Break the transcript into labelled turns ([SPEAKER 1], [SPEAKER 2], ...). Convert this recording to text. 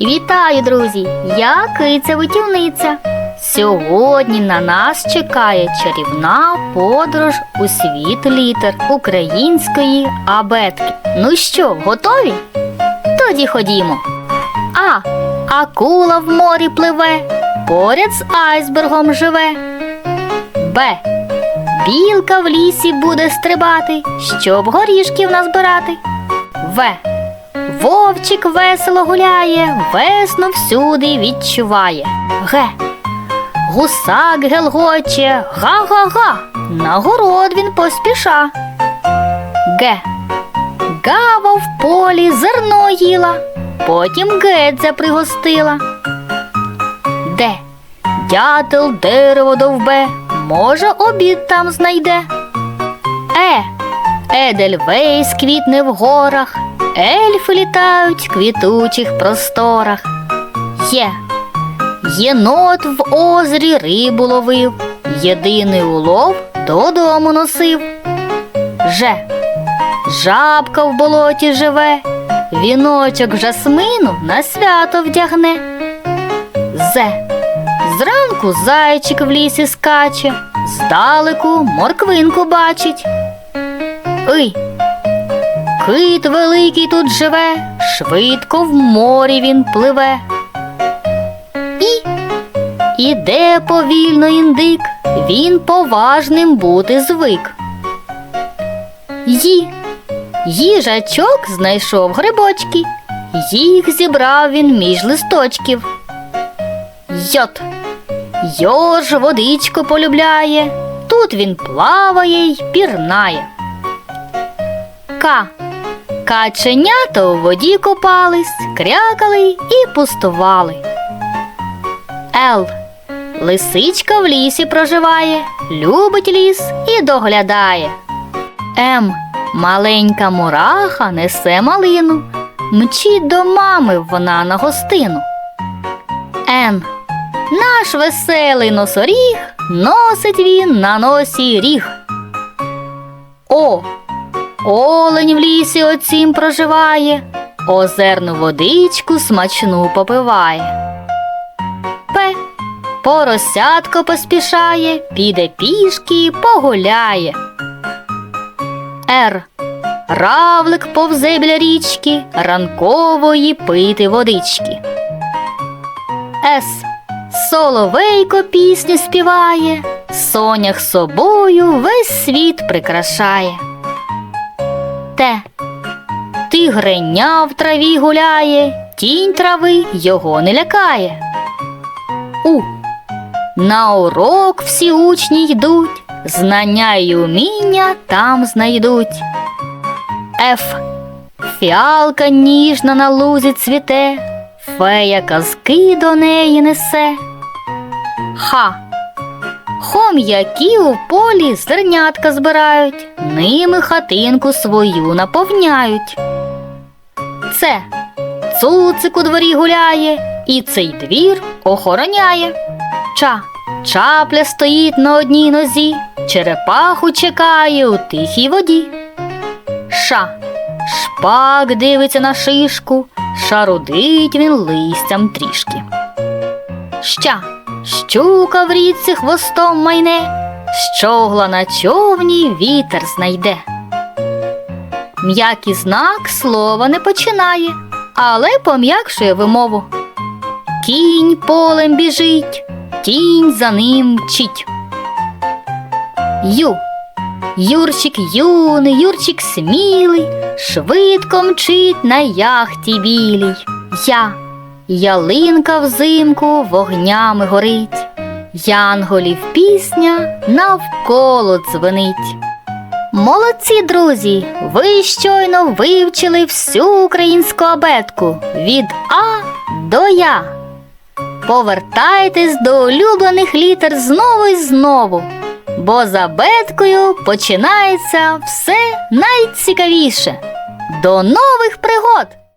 [SPEAKER 1] Вітаю, друзі! Я киця витівниця. Сьогодні на нас чекає чарівна подорож у світ літер української абетки. Ну що, готові? Тоді ходімо. А. Акула в морі пливе, поряд з айсбергом живе. Б. Білка в лісі буде стрибати, щоб горішків назбирати. В. Вовчик весело гуляє, весну всюди відчуває. Г. Гусак гелгоче, га-га-га, на город він поспіша. Г. Гава в полі зерно їла, потім гедзя пригостила. Д. Дятел дерево довбе, може обід там знайде. Е. Едельвейс квітне в горах, ельфи літають в квітучих просторах. Є. Єнот в озері рибу ловив, єдиний улов додому носив. Ж. Жабка в болоті живе, віночок жасмину на свято вдягне. З. Зранку зайчик в лісі скаче, здалеку морквинку бачить. Ий. Кит великий тут живе, швидко в морі він пливе. І іде повільно індик, він поважним бути звик. Ї. Їжачок знайшов грибочки, їх зібрав він між листочків. Йот. Йож водичку полюбляє, тут він плаває й пірнає. К. Каченята у воді купались, крякали і пустували. Л. Лисичка в лісі проживає, любить ліс і доглядає. М. Маленька мураха несе малину, мчить до мами вона на гостину. Н. Наш веселий носоріг носить він на носі ріг. О. Олень в лісі оцім проживає, озерну водичку смачну попиває. П. Поросятко поспішає, піде пішки, погуляє. Р. Равлик повзе біля річки, ранкової пити водички. С. Соловейко пісню співає, сонях собою весь світ прикрашає. Т. Тигреня в траві гуляє, тінь трави його не лякає. У. На урок всі учні йдуть, знання й уміння там знайдуть. Ф. Фіалка ніжна на лузі цвіте, фея казки до неї несе. Х. Хом'яки у полі зернятка збирають, ними хатинку свою наповняють. Це цуцик у дворі гуляє, і цей двір охороняє. Ча. Чапля стоїть на одній нозі, черепаху чекає у тихій воді. Ша. Шпак дивиться на шишку, шарудить він листям трішки. Ща. Щука в річці хвостом майне, щогла на човні вітер знайде. М'який знак слова не починає, але пом'якшує вимову. Кінь полем біжить, тінь за ним мчить. Ю. Юрчик юний, Юрчик смілий, швидко мчить на яхті білій. Я. Ялинка взимку вогнями горить, Янголів пісня навколо дзвенить. Молодці, друзі! Ви щойно вивчили всю українську абетку від А до Я. Повертайтесь до улюблених літер знову і знову, бо з абеткою починається все найцікавіше. До нових пригод!